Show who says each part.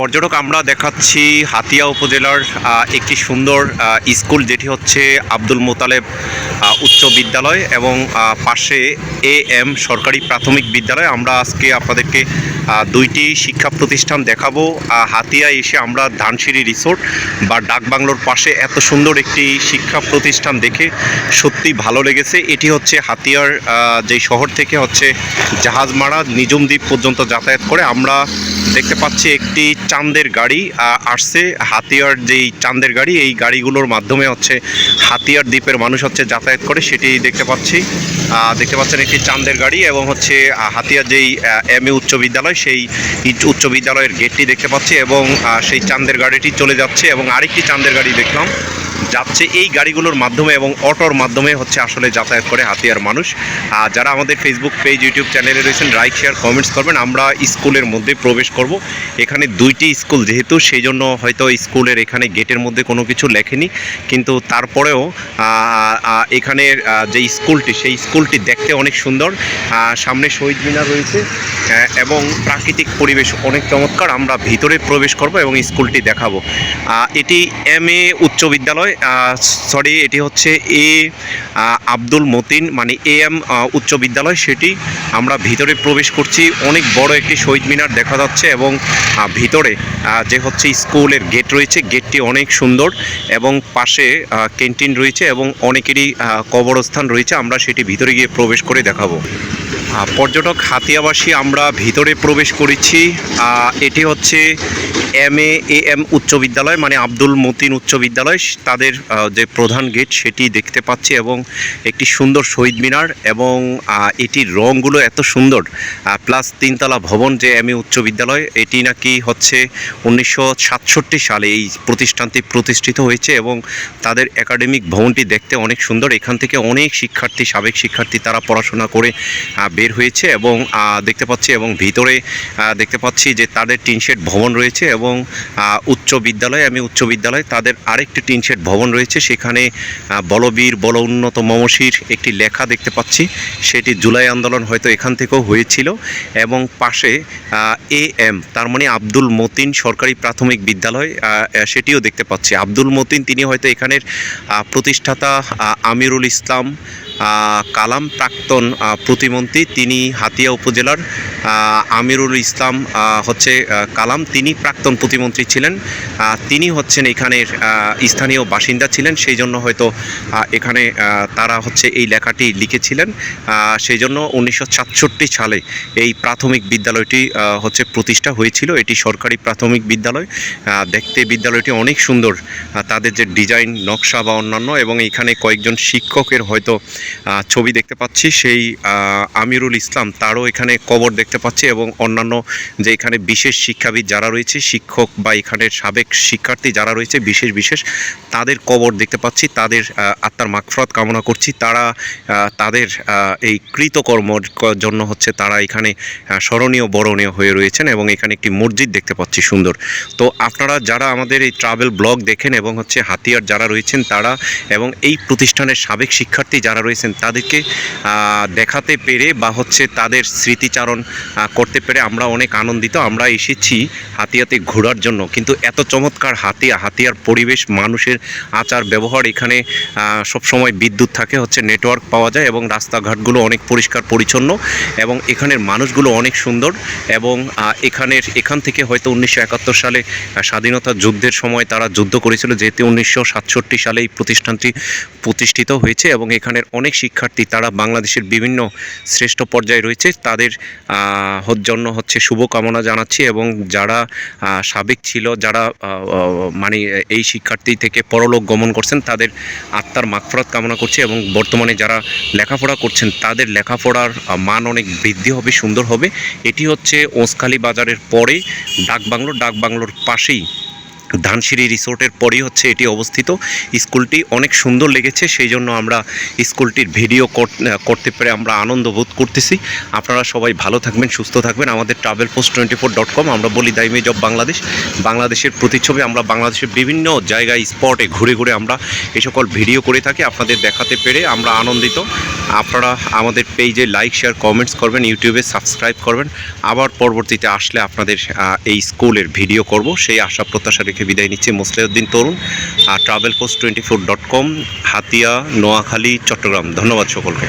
Speaker 1: পর্যটক, আমরা দেখাচ্ছি হাতিয়া উপজেলার একটি সুন্দর স্কুল যেটি হচ্ছে আব্দুল মোতালেব উচ্চ বিদ্যালয় এবং পাশে এ এম সরকারি প্রাথমিক বিদ্যালয়। আমরা আজকে আপনাদেরকে দুইটি শিক্ষা প্রতিষ্ঠান দেখাবো। হাতিয়া এসে আমরা ধানসিঁড়ি রিসোর্ট বা ডাকবাংলোর পাশে এত সুন্দর একটি শিক্ষা প্রতিষ্ঠান দেখে সত্যি ভালো লেগেছে। এটি হচ্ছে হাতিয়ার যে শহর থেকে হচ্ছে জাহাজমারা নিজুম দ্বীপ পর্যন্ত যাতায়াত করে। আমরা দেখতে পাচ্ছি একটি চাঁদের গাড়ি আসছে হাতিয়ার যেই চাঁদের গাড়ি, এই গাড়িগুলোর মাধ্যমে হচ্ছে হাতিয়ার দ্বীপের মানুষ হচ্ছে যাতায়াত করে। সেটি দেখতে পাচ্ছি দেখতে পাচ্ছেন একটি চাঁদের গাড়ি এবং হচ্ছে হাতিয়ার যেই এম এ উচ্চ বিদ্যালয় সেই উচ্চ বিদ্যালয়ের গেটটি দেখতে পাচ্ছি এবং সেই চান্দের গাড়িটি চলে যাচ্ছে এবং আরেকটি চান্দের গাড়ি দেখলাম। যাচ্ছে এই গাড়িগুলোর মাধ্যমে এবং অটোর মাধ্যমে হচ্ছে আসলে যাতায়াত করে হাতিয়ার মানুষ। আর যারা আমাদের ফেসবুক পেজ ইউটিউব চ্যানেলে রয়েছেন লাইক শেয়ার কমেন্টস করবেন। আমরা স্কুলের মধ্যে প্রবেশ করব। এখানে দুইটি স্কুল যেহেতু সেই জন্য হয়তো স্কুলের এখানে গেটের মধ্যে কোনো কিছু লেখেনি। কিন্তু তারপরেও এখানের যে স্কুলটি, সেই স্কুলটি দেখতে অনেক সুন্দর। সামনে শহীদ মিনার রয়েছে। এবং প্রাকৃতিক পরিবেশ অনেক চমৎকার। আমরা ভিতরে প্রবেশ করব এবং স্কুলটি দেখাবো। এটি এম এ উচ্চ বিদ্যালয়। সরি এটি হচ্ছে এ আব্দুল মতিন মানে এ এম উচ্চ বিদ্যালয়। সেটি আমরা ভিতরে প্রবেশ করছি। অনেক বড় একটি শহীদ মিনার দেখা যাচ্ছে এবং ভিতরে যে হচ্ছে স্কুলের গেট রয়েছে, গেটটি অনেক সুন্দর এবং পাশে ক্যান্টিন রয়েছে এবং অনেকেরই কবরস্থান রয়েছে। আমরা সেটি ভিতরে গিয়ে প্রবেশ করে দেখাবো। পর্যটক হাতিয়াবাসী আমরা ভিতরে প্রবেশ করেছি। এটি হচ্ছে এম এ এম উচ্চ বিদ্যালয় মানে আব্দুল মতিন উচ্চ বিদ্যালয়। তাদের যে প্রধান গেট সেটি দেখতে পাচ্ছি এবং একটি সুন্দর শহীদ মিনার এবং এটির রঙগুলো এত সুন্দর। প্লাস তিনতলা ভবন যে এম এ উচ্চ বিদ্যালয়, এটি নাকি হচ্ছে উনিশশো সাতষট্টি সালে এই প্রতিষ্ঠানটি প্রতিষ্ঠিত হয়েছে এবং তাদের একাডেমিক ভবনটি দেখতে অনেক সুন্দর। এখান থেকে অনেক শিক্ষার্থী, সাবেক শিক্ষার্থী তারা পড়াশোনা করে বের হয়েছে এবং দেখতে পাচ্ছি এবং ভিতরে দেখতে পাচ্ছি যে তাদের টিনশেড ভবন রয়েছে এবং উচ্চ বিদ্যালয়, আমি উচ্চ বিদ্যালয়, তাদের আরেকটি টিনশেড ভবন রয়েছে, সেখানে বলবীর বল উন্নত মমশির একটি লেখা দেখতে পাচ্ছি, সেটি জুলাই আন্দোলন হয়তো এখান থেকেও হয়েছিল এবং পাশে এ এম, তার মানে আব্দুল মতিন সরকারি প্রাথমিক বিদ্যালয় সেটিও দেখতে পাচ্ছি। আব্দুল মতিন, তিনি হয়তো এখানের প্রতিষ্ঠাতা আমিরুল ইসলাম কালাম প্রাক্তন প্রতিমন্ত্রী, তিনি হাতিয়া উপজেলার আমিরুল ইসলাম হচ্ছে কালাম। তিনি প্রাক্তন প্রতিমন্ত্রী ছিলেন। তিনি হচ্ছেন এখানের স্থানীয় বাসিন্দা ছিলেন। সেই জন্য হয়তো এখানে তারা হচ্ছে এই লেখাটি লিখেছিলেন। সেই জন্য উনিশশো সাতষট্টি সালে এই প্রাথমিক বিদ্যালয়টি হচ্ছে প্রতিষ্ঠা হয়েছিল। এটি সরকারি প্রাথমিক বিদ্যালয়। দেখতে বিদ্যালয়টি অনেক সুন্দর। তাদের যে ডিজাইন, নকশা বা অন্যান্য এবং এখানে কয়েকজন শিক্ষকের হয়তো ছবি দেখতে পাচ্ছি, সেই আমিরুল ইসলাম তারও এখানে কবর দেখতে পাচ্ছি এবং অন্যান্য যে এখানে বিশেষ শিক্ষাবিদ যারা রয়েছে, শিক্ষক বা এখানের সাবেক শিক্ষার্থী যারা রয়েছে, বিশেষ বিশেষ, তাদের কবর দেখতে পাচ্ছি, তাদের আত্মার মাগফরত কামনা করছি, তারা তাদের এই কৃতকর্মর জন্য হচ্ছে তারা এখানে স্মরণীয়, বরণীয় হয়ে রয়েছেন এবং এখানে একটি মসজিদ দেখতে পাচ্ছি সুন্দর। তো আপনারা যারা আমাদের এই ট্রাভেল ব্লগ দেখেন এবং হচ্ছে হাতিয়ার যারা রয়েছেন তারা এবং এই প্রতিষ্ঠানের সাবেক শিক্ষার্থী যারা রয়েছেন তাদেরকে দেখাতে পেরে বা হচ্ছে তাদের স্মৃতিচারণ করতে পেরে আমরা অনেক আনন্দিত, আমরা এসেছি হাতিয়াতে ঘোরার জন্য। কিন্তু এত চমৎকার হাতিয়া, হাতিয়ার পরিবেশ, মানুষের আচার, ব্যবহার এখানে সবসময় বিদ্যুৎ থাকে, হচ্ছে নেটওয়ার্ক পাওয়া যায় এবং রাস্তাঘাটগুলো অনেক পরিষ্কার, পরিচ্ছন্ন এবং এখানের মানুষগুলো অনেক সুন্দর এবং এখানের, এখান থেকে হয়তো উনিশশো একাত্তর সালে স্বাধীনতা যুদ্ধের সময় তারা যুদ্ধ করেছিল, যেহেতু উনিশশো সাতষট্টি সালে এই প্রতিষ্ঠানটি প্রতিষ্ঠিত হয়েছে এবং এখানের অনেক শিক্ষার্থী, তারা বাংলাদেশের বিভিন্ন শ্রেষ্ঠ পর্যায়ে রয়েছে। তাদের জন্য হচ্ছে শুভকামনা জানাচ্ছি এবং যারা সাবেক ছিল, যারা মানে এই শিক্ষার্থী থেকে পরলোক গমন করছেন, তাদের আত্মার মাগফরত কামনা করছি এবং বর্তমানে যারা লেখাপড়া করছেন, তাদের লেখাপড়ার মান অনেক বৃদ্ধি হবে, সুন্দর হবে। এটি হচ্ছে ওসখালি বাজারের পরে ডাকবাংলো, ডাকবাংলোর পাশেই ধানসিঁড়ি রিসোর্টের পরেই হচ্ছে এটি অবস্থিত। স্কুলটি অনেক সুন্দর লেগেছে, সেই জন্য আমরা স্কুলটির ভিডিও কর- করতে পেরে আমরা আনন্দ বোধ করতেছি। আপনারা সবাই ভালো থাকবেন, সুস্থ থাকবেন। আমাদের travel post twenty four dot com আমরা বলি দ্য ইমেজ অফ বাংলাদেশ। বাংলাদেশের প্রতিচ্ছবি আমরা বাংলাদেশের বিভিন্ন জায়গায়, স্পটে ঘুরে ঘুরে আমরা এই সকল ভিডিও করে থাকি। আপনাদের দেখাতে পেরে আমরা আনন্দিত। আপনারা আমাদের পেজে লাইক শেয়ার কমেন্টস করবেন, ইউটিউবে সাবস্ক্রাইব করবেন। আবার পরবর্তীতে আসলে আপনাদের এই স্কুলের ভিডিও করব। সেই আশা প্রত্যাশা রেখে বিদায় নিচ্ছি। মোসলেউদ্দিন তরুণ, আর travel post twenty four dot com Hatiya, Noakhali, Chattogram. ধন্যবাদ সকলকে।